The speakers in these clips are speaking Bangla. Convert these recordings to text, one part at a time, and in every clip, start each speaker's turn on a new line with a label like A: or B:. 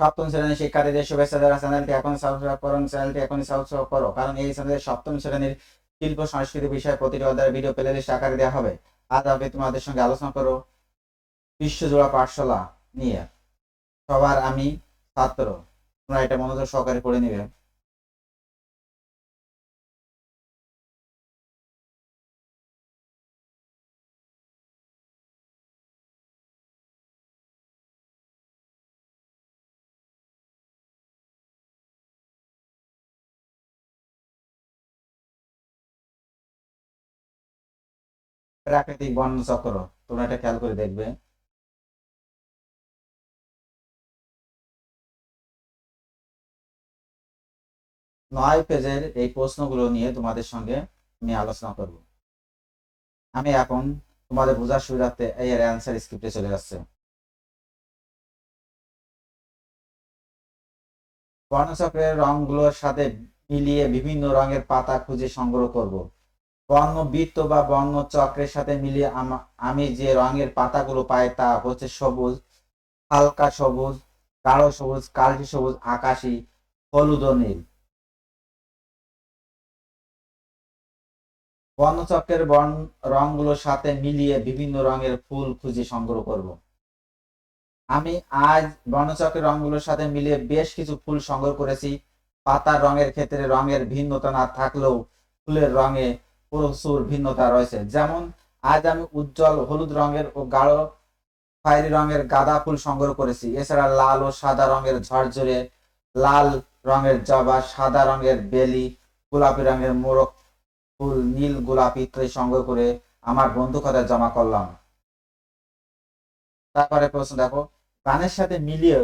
A: সপ্তম শ্রেণির শিক্ষার্থীদের শুভেচ্ছা দেওয়া চ্যানেলটি। এখন সাবস্ক্রাইব করুন চ্যানেলটি এখন সাবস্ক্রাইব করো কারণ এই চ্যানেলের সপ্তম শ্রেণির শিল্প, সংস্কৃতি বিষয়ে প্রতিটি অধ্যায়ের ভিডিও প্লেলিস্ট আকারে দেওয়া হবে। আজ আমি তোমাদের সঙ্গে আলোচনা করো বিশ্বজোড়া পাঠশালা নিয়ে। সবার আমি ছাত্র। তোমরা এটা মনোযোগ সহকারে করে নিবে। প্রাকৃতিক বর্ণচক্র। তোমরা এটা খেয়াল করে দেখবে। নয় পেজের এই প্রশ্নগুলো নিয়ে তোমাদের সঙ্গে আমি আলোচনা করব। আমি এখন তোমাদের বোঝার সুবিধার্থে এই অ্যান্সার স্ক্রিপ্টে চলে যাচ্ছে বর্ণচক্রের রংগুলোর সাথে মিলিয়ে বিভিন্ন রঙের পাতা খুঁজে সংগ্রহ করব। বর্ণবৃত্ত বা বর্ণচক্রের সাথে মিলিয়ে আমি যে রঙের পাতাগুলো পাই তা হচ্ছে সবুজ, হালকা সবুজ, গাঢ় সবুজ, কালচে সবুজ, আকাশি, হলুদ ও নীল। বর্ণচক্রের বর্ণ, রঙগুলোর সাথে মিলিয়ে বিভিন্ন রঙের ফুল খুঁজে সংগ্রহ করব। আমি আজ বর্ণচক্রের রঙগুলোর সাথে মিলিয়ে বেশ কিছু ফুল সংগ্রহ করেছি। পাতার রঙের ক্ষেত্রে রঙের ভিন্নতা না থাকলেও ফুলের রঙে প্রচুর ভিন্নতা রয়েছে। যেমন, আজ আমি উজ্জ্বল হলুদ রঙের ও গাঢ় খয়েরি রঙের গাঁদা ফুল সংগ্রহ করেছি। এছাড়া লাল ও সাদা রঙের ঝরঝরে, লাল রঙের জবা, সাদা রঙের বেলি, গোলাপি রঙের মোরক ফুল, নীল গোলাপি ইত্যাদি সংগ্রহ করে আমার বন্ধু খাতায় জমা করলাম। তারপরে প্রশ্ন, দেখো, গানের সাথে মিলিয়ে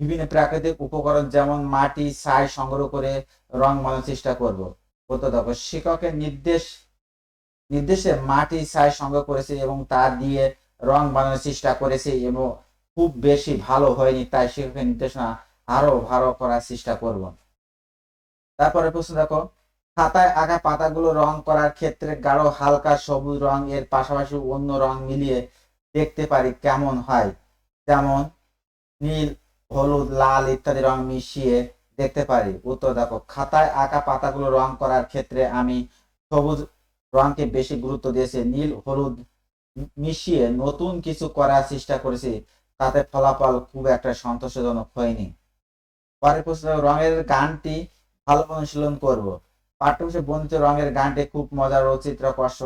A: বিভিন্ন প্রাকৃতিক উপকরণ যেমন মাটি, ছাই সংগ্রহ করে রং বানানোর চেষ্টা করব। দেখো শিক্ষকের নির্দেশ, নির্দেশে মাটি ছাই সংগ্রহ করেছি এবং তা দিয়ে রং বানানোর চেষ্টা করেছি এবং খুব বেশি ভালো হয়নি, তাই শিক্ষকের নির্দেশনা আরও ভালো করার চেষ্টা করব। তারপরে প্রশ্ন দেখো, খাতায় আঁকা পাতাগুলো রং করার ক্ষেত্রে গাঢ়, হালকা, সবুজ রং এর পাশাপাশি অন্য রং মিলিয়ে দেখতে পারি কেমন হয়। যেমন নীল, হলুদ, লাল ইত্যাদি রং মিশিয়ে দেখতে পারি। উত্তর দেখো, খাতায় আঁকা পাতাগুলো রং করার ক্ষেত্রে আমি সবুজ রংকে বেশি গুরুত্ব দিয়েছি। নীল, হলুদ মিশিয়ে নতুন কিছু করার চেষ্টা করেছি। তাতে ফলাফল খুব একটা সন্তোষজনক হয়নি। পরের প্রশ্ন, রঙের গানটি ভালো অনুশীলন করব। পাঠ্যপুস্তকে বর্ণিত রঙের গানটি খুব মজার ও চিত্রকর্ষ।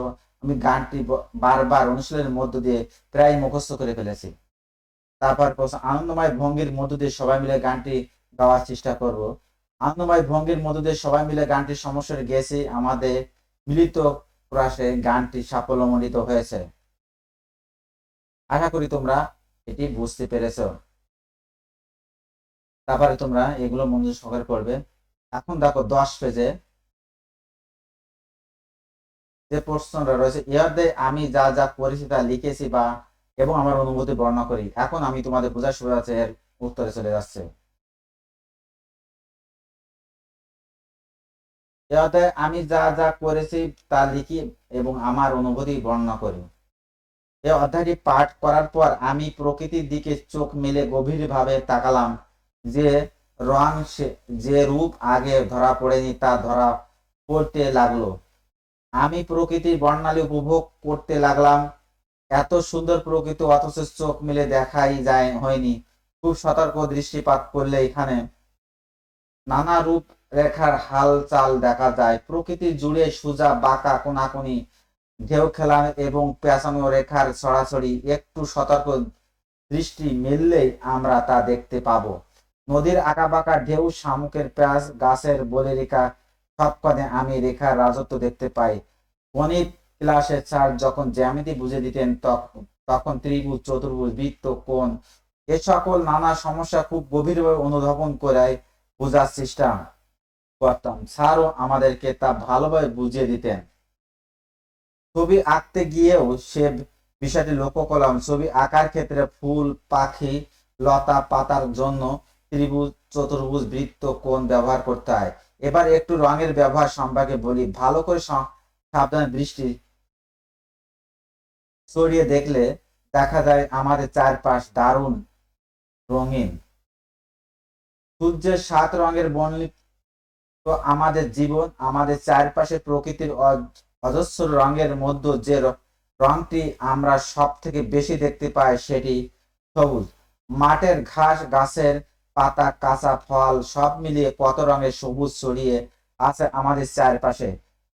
A: আমি গানটি বারবার অনুশীলনের মধ্য দিয়ে প্রায় মুখস্থ করে ফেলেছি। তারপর প্রশ্ন, আনন্দময় ভঙ্গির মধ্য দিয়ে সবাই মিলে গানটি গাওয়ার চেষ্টা করব। আনন্দময় ভঙ্গির মধ্য দিয়ে সবাই মিলে গানটি সমস্যার গেছি আমাদের মিলিত প্রয়াসে গানটি সাফল্যমণ্ডিত হয়েছে। আশা করি তোমরা এটি বুঝতে পেরেছ। তারপরে তোমরা এগুলো মনোযোগ সহকারে পড়বে। এখন দেখো দশ পেজে যে প্রশ্নটা রয়েছে ইহাতে আমি যা যা করেছি তা লিখেছি বা এবং আমার অনুভূতি বর্ণনা করি। এখন আমি তোমাদের বোঝার সুবিধা আছে এর উত্তরে চলে যাচ্ছে। আমি যা যা করেছি তা লিখি এবং আমার অনুভূতি বর্ণনা করি। এই অধ্যায়টি পাঠ করার পর আমি প্রকৃতির দিকে চোখ মেলে গভীরভাবে তাকালাম যে রং যে রূপ আগে ধরা পড়েনি তা ধরা পড়তে লাগল। আমি প্রকৃতির বর্ণালী উপভোগ করতে লাগলাম। এত সুন্দর প্রকৃতি অথচ চোখ মিলে দেখাই যায়, হয়নি। খুব সতর্ক দৃষ্টিপাত করলে এখানে নানা রূপ রেখার হালচাল দেখা যায়। প্রকৃতি জুড়ে সোজা বাঁকা কোনাকুনি, ঢেউ খেলা এবং পেঁচানো রেখার ছড়াছড়ি একটু সতর্ক দৃষ্টি মিললেই আমরা তা দেখতে পাবো। নদীর আঁকাবাঁকা ঢেউ, শামুকের প্যাঁচ, গাছের বলে রেখা সবকনে আমি রেখার রাজত্ব দেখতে পাই। গণিত ক্লাসের স্যার যখন জ্যামিতি বুঝে দিতেন, তখ- তখন ত্রিভুজ, চতুর্ভুজ, বৃত্ত, কোণ, এ সকল নানা সমস্যা খুব গভীরভাবে অনুধাবন করায় বোঝার চেষ্টা। করতাম। স্যারও আমাদেরকে তা ভালোভাবে বুঝিয়ে দিতেন। ছবি আঁকতে গিয়েও সে বিষয়টি লক্ষ্য করলাম। ছবি আঁকার ক্ষেত্রে ফুল, পাখি, লতা, পাতার জন্য ত্রিভুজ, চতুর্ভুজ, বৃত্ত, কোণ ব্যবহার করতে হয়। এবার একটু রঙের ব্যবহার সম্পর্কে বলি। ভালো করে সাবধানে দৃষ্টি সরিয়ে দেখলে দেখা যায় আমাদের চারপাশ দারুণ রঙিন। সূর্যের সাত রঙের বর্ণিত আমাদের জীবন, আমাদের চারপাশে প্রকৃতির অজস্র রঙের মধ্যে যে রংটি আমরা সব থেকে বেশি দেখতে পাই সেটি সবুজ। মাঠের ঘাস, গাছের পাতা, কাঁচা ফল সব মিলিয়ে কত রঙের সবুজ ছড়িয়ে আছে আমাদের চারপাশে।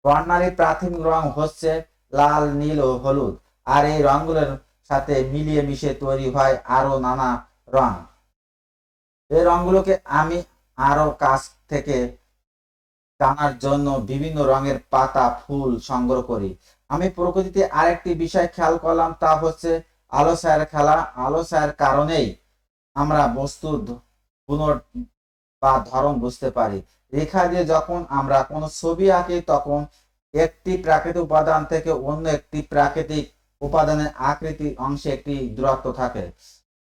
A: বর্ণালীর প্রাথমিক রং হচ্ছে লাল, নীল ও হলুদ, আর এই রঙগুলোর সাথে মিলিয়ে মিশে তৈরি হয় আরও নানা রং। এই রঙগুলোকে আমি আরও কাছ থেকে জানার জন্য বিভিন্ন রঙের পাতা, ফুল সংগ্রহ করি। আমি প্রকৃতিতে আরেকটি বিষয় খেয়াল করলাম, তা হচ্ছে আলো ছায়ার খেলা। আলো ছায়ার কারণেই আমরা বস্তুর পুনর বা ধরন বুঝতে পারি। রেখা দিয়ে যখন আমরা কোনো ছবি আঁকি, তখন একটি প্রাকৃতিক উপাদান থেকে অন্য একটি প্রাকৃতিক উপাদানের আকৃতি অংশে একটি দূরত্ব থাকে।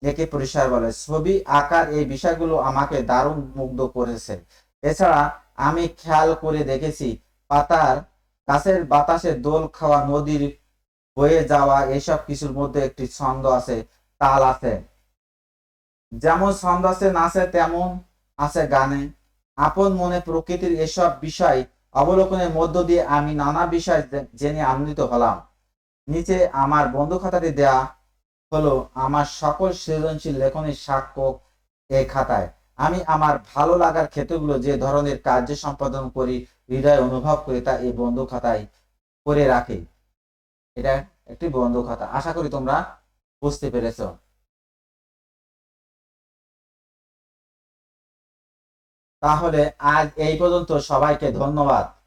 A: একে পরিষ্কার বলে। ছবি আঁকার এই বিষয়গুলো আমাকে দারুণ মুগ্ধ করেছে। এছাড়া আমি খেয়াল করে দেখেছি, পাতার গাছের বাতাসে দোল খাওয়া, নদীর বয়ে যাওয়া এসব কিছুর মধ্যে একটি ছন্দ আছে, তাল আছে। যেমন ছন্দ আছে নাচে তেমন আছে গানে। আপন মনে প্রকৃতির এসব বিষয় অবলোকনের মধ্য দিয়ে আমি নানা বিষয় জেনে আনন্দিত হলাম। নিচে আমার বন্ধু খাতাটি দেয়া হলো আমার সকল সৃজনশীল লেখনের সাক্ষ্য এই খাতায়। আমি আমার ভালো লাগার ক্ষেত্রগুলো যে ধরনের কার্য সম্পাদন করি, হৃদয় অনুভব করি, তা এই বন্ধ খাতায় করে রাখি। এটা একটি বন্ধ খাতা। আশা করি তোমরা বুঝতে পেরেছ। তাহলে আজ এই পর্যন্ত সবাইকে ধন্যবাদ।